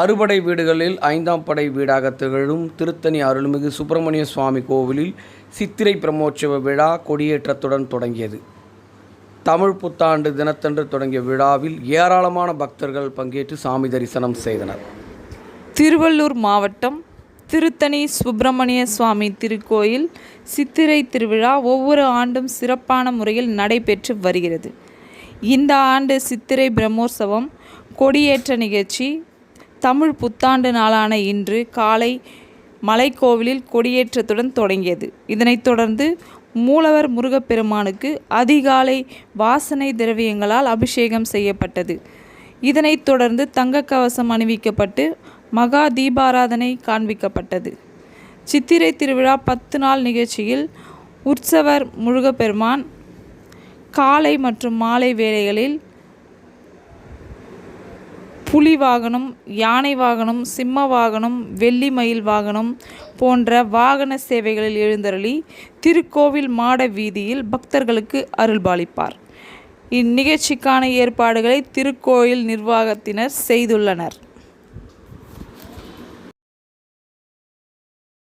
அறுபடை வீடுகளில் ஐந்தாம் படை வீடாக திகழும் திருத்தணி அருள்மிகு சுப்பிரமணிய சுவாமி கோவிலில் சித்திரை பிரம்மோற்சவ விழா கொடியேற்றத்துடன் தொடங்கியது. தமிழ் புத்தாண்டு தினத்தன்று தொடங்கிய விழாவில் ஏராளமான பக்தர்கள் பங்கேற்று சாமி தரிசனம் செய்தனர். திருவள்ளூர் மாவட்டம் திருத்தணி சுப்பிரமணிய சுவாமி திருக்கோயில் சித்திரை திருவிழா ஒவ்வொரு ஆண்டும் சிறப்பான முறையில் நடைபெற்று வருகிறது. இந்த ஆண்டு சித்திரை பிரம்மோற்சவம் கொடியேற்ற நிகழ்ச்சி தமிழ் புத்தாண்டு நாளான இன்று காலை மலைக்கோவிலில் கொடியேற்றத்துடன் தொடங்கியது. இதனைத் தொடர்ந்து மூலவர் முருகப்பெருமானுக்கு அதிகாலை வாசனை திரவியங்களால் அபிஷேகம் செய்யப்பட்டது. இதனைத் தொடர்ந்து தங்கக்கவசம் அணிவிக்கப்பட்டு மகா தீபாராதனை காண்பிக்கப்பட்டது. சித்திரை திருவிழா பத்து நாள் நிகழ்ச்சியில் உற்சவர் முருகப்பெருமான் காலை மற்றும் மாலை வேளைகளில் புலி வாகனம் யானை வாகனம் சிம்ம வாகனம் வெள்ளி மயில் வாகனம் போன்ற வாகன சேவைகளில் எழுந்தருளி திருக்கோவில் மாட வீதியில் பக்தர்களுக்கு அருள்பாலிப்பார். இந்நிகழ்ச்சிக்கான ஏற்பாடுகளை திருக்கோயில் நிர்வாகத்தினர் செய்துள்ளனர்.